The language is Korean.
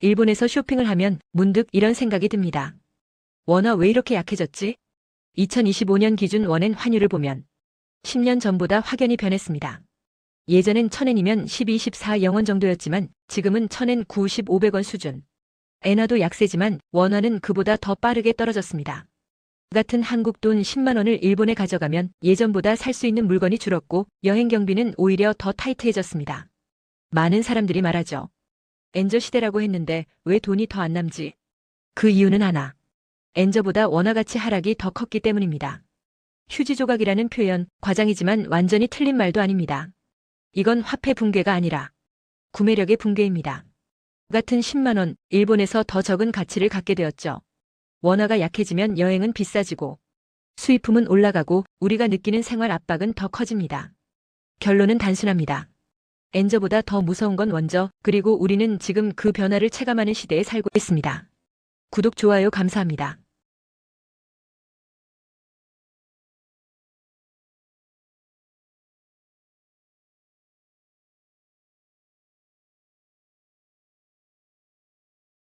일본에서 쇼핑을 하면 문득 이런 생각이 듭니다. 원화 왜 이렇게 약해졌지? 2025년 기준 원엔 환율을 보면 10년 전보다 확연히 변했습니다. 예전엔 1000엔이면 12, 14 영원 정도였지만 지금은 1000엔 90, 500원 수준. 엔화도 약세지만 원화는 그보다 더 빠르게 떨어졌습니다. 같은 한국 돈 10만 원을 일본에 가져가면 예전보다 살 수 있는 물건이 줄었고 여행 경비는 오히려 더 타이트해졌습니다. 많은 사람들이 말하죠. 엔저 시대라고 했는데 왜 돈이 더 안 남지? 그 이유는 하나. 엔저보다 원화 가치 하락이 더 컸기 때문입니다. 휴지 조각이라는 표현, 과장이지만 완전히 틀린 말도 아닙니다. 이건 화폐 붕괴가 아니라 구매력의 붕괴입니다. 같은 10만 원, 일본에서 더 적은 가치를 갖게 되었죠. 원화가 약해지면 여행은 비싸지고 수입품은 올라가고 우리가 느끼는 생활 압박은 더 커집니다. 결론은 단순합니다. 엔저보다 더 무서운 건 원저, 그리고 우리는 지금 그 변화를 체감하는 시대에 살고 있습니다. 구독, 좋아요 감사합니다.